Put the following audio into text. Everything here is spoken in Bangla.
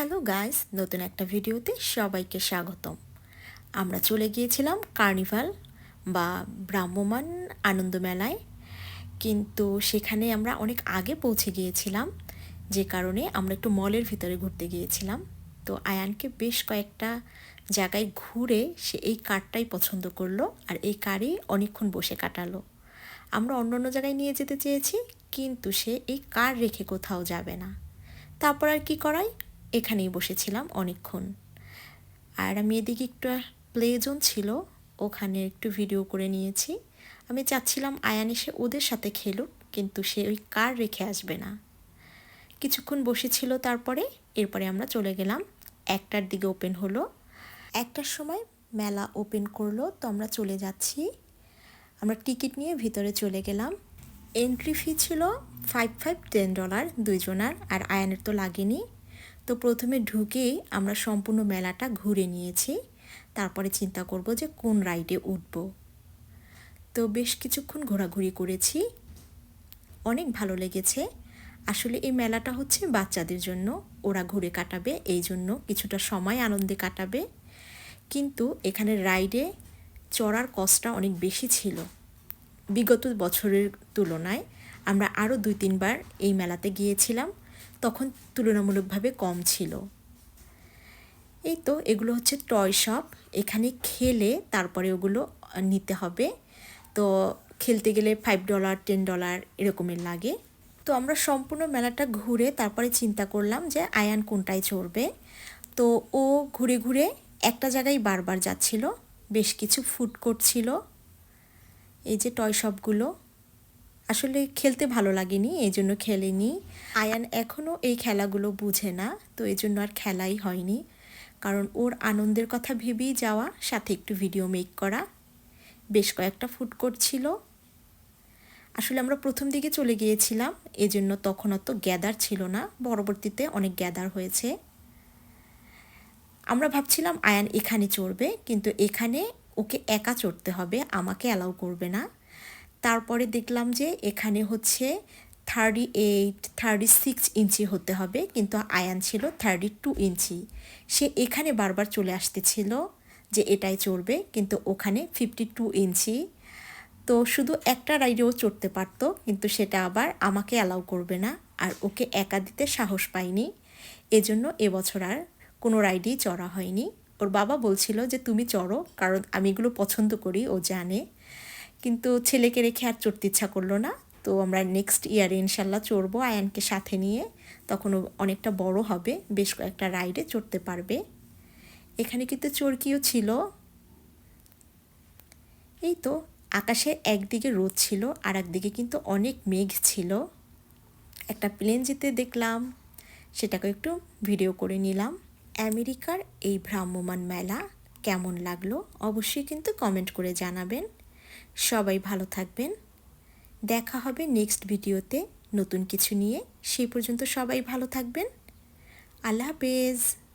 হ্যালো গাইস, নতুন একটা ভিডিওতে সবাইকে স্বাগতম। আমরা চলে গিয়েছিলাম কার্নিভাল বা ভ্রাম্যমান আনন্দ মেলায়, কিন্তু সেখানে আমরা অনেক আগে পৌঁছে গিয়েছিলাম, যে কারণে আমরা একটু মলের ভিতরে ঘুরতে গিয়েছিলাম। তো আয়ানকে বেশ কয়েকটা জায়গায় ঘুরে সে এই কারটাই পছন্দ করল আর এই কারেই অনেকক্ষণ বসে কাটালো। আমরা অন্য অন্য জায়গায় নিয়ে যেতে চেয়েছি, কিন্তু সে এই কার রেখে কোথাও যাবে না। তারপর আর কি করাই এখানেই বসেছিলাম অনেকক্ষণ। আর আমি এদিকে একটু প্লে জোন ছিল, ওখানে একটু ভিডিও করে নিয়েছি। আমি চাচ্ছিলাম আয়ান এসে ওদের সাথে খেলুক, কিন্তু সে ওই কার রেখে আসবে না। কিছুক্ষণ বসেছিল তারপরে, এরপরে আমরা চলে গেলাম। একটার দিকে ওপেন হলো। একটার সময় মেলা ওপেন করল, তো আমরা চলে যাচ্ছি। আমরা টিকিট নিয়ে ভিতরে চলে গেলাম। এন্ট্রি ফি ছিল ফাইভ ফাইভ টেন ডলার দুইজনার, আর আয়ানের তো লাগেনি। তো প্রথমে ঢুকেই আমরা সম্পূর্ণ মেলাটা ঘুরে নিয়েছি। তারপরে চিন্তা করব যে কোন রাইডে উঠব। তো বেশ কিছুক্ষণ ঘোরাঘুরি করেছি। অনেক ভালো লেগেছে। আসলে এই মেলাটা হচ্ছে বাচ্চাদের জন্য। ওরা ঘুরে কাটাবে, এই জন্য কিছুটা সময় আনন্দে কাটাবে। কিন্তু এখানে রাইডে চড়ার কষ্টটা অনেক বেশি ছিল। বিগত বছরের তুলনায় আমরা আরও দুই তিনবার এই মেলাতে গিয়েছিলাম। তখন তুলনামূলকভাবে কম ছিল। এই তো এগুলো হচ্ছে টয় শপ এখানে খেলে তারপরে ওগুলো নিতে হবে। তো খেলতে গেলে ফাইভ ডলার টেন ডলার এরকমের লাগে। তো আমরা সম্পূর্ণ মেলাটা ঘুরে তারপরে চিন্তা করলাম যে আয়ান কোনটায় চড়বে। তো ও ঘুরে ঘুরে একটা জায়গায় বারবার যাচ্ছিল। বেশ কিছু ফুড কোর্ট ছিল। এই যে টয় শপগুলো আসলে খেলতে ভালো লাগেনি এই জন্য খেলেনি। আয়ান এখনও এই খেলাগুলো বুঝে না, তো এই জন্য আর খেলাই হয়নি। কারণ ওর আনন্দের কথা ভেবেই যাওয়া, সাথে একটু ভিডিও মেক করা। বেশ কয়েকটা ফুড কোর্ট ছিল। আসলে আমরা প্রথম দিকে চলে গিয়েছিলাম, এজন্য তখন অত গ্যাদার ছিল না, পরবর্তীতে অনেক গ্যাদার হয়েছে। আমরা ভাবছিলাম আয়ান এখানে চড়বে, কিন্তু এখানে ওকে একা চড়তে হবে, আমাকে অ্যালাউ করবে না। তারপরে দেখলাম যে এখানে হচ্ছে thirty eight thirty six inch হতে হবে, কিন্তু আয়ান ছিল থার্টি টু ইঞ্চি। সে এখানে বারবার চলে আসতেছিল যে এটাই চড়বে, কিন্তু ওখানে ফিফটি টু ইঞ্চি। তো শুধু একটা রাইডেও চড়তে পারতো, কিন্তু সেটা আবার আমাকে অ্যালাউ করবে না, আর ওকে একা দিতে সাহস পাইনি। এজন্য এবছর আর কোনো রাইডেই চড়া হয়নি। ওর বাবা বলছিল যে, তুমি চড়ো, কারণ আমি এগুলো পছন্দ করি, ও জানে। কিন্তু ছেলেকে রেখে আর চড়তে ইচ্ছা করল না। তো আমরা নেক্সট ইয়ারে ইনশাল্লাহ চড়বো আয়ানকে সাথে নিয়ে। তখন অনেকটা বড় হবে, বেশ কয়েকটা রাইডে চড়তে পারবে। এখানে কিন্তু চরকিও ছিল। এই তো আকাশে একদিকে রোদ ছিল আর একদিকে কিন্তু অনেক মেঘ ছিল। একটা প্লেন যেতে দেখলাম সেটাকে একটু ভিডিও করে নিলাম। আমেরিকার এই ভ্রাম্যমান মেলা কেমন লাগল? অবশ্যই কিন্তু কমেন্ট করে জানাবেন। সবাই ভালো থাকবেন। দেখা হবে নেক্সট ভিডিওতে নতুন কিছু নিয়ে। সেই পর্যন্ত সবাই ভালো থাকবেন। আল্লাহ হাফেজ।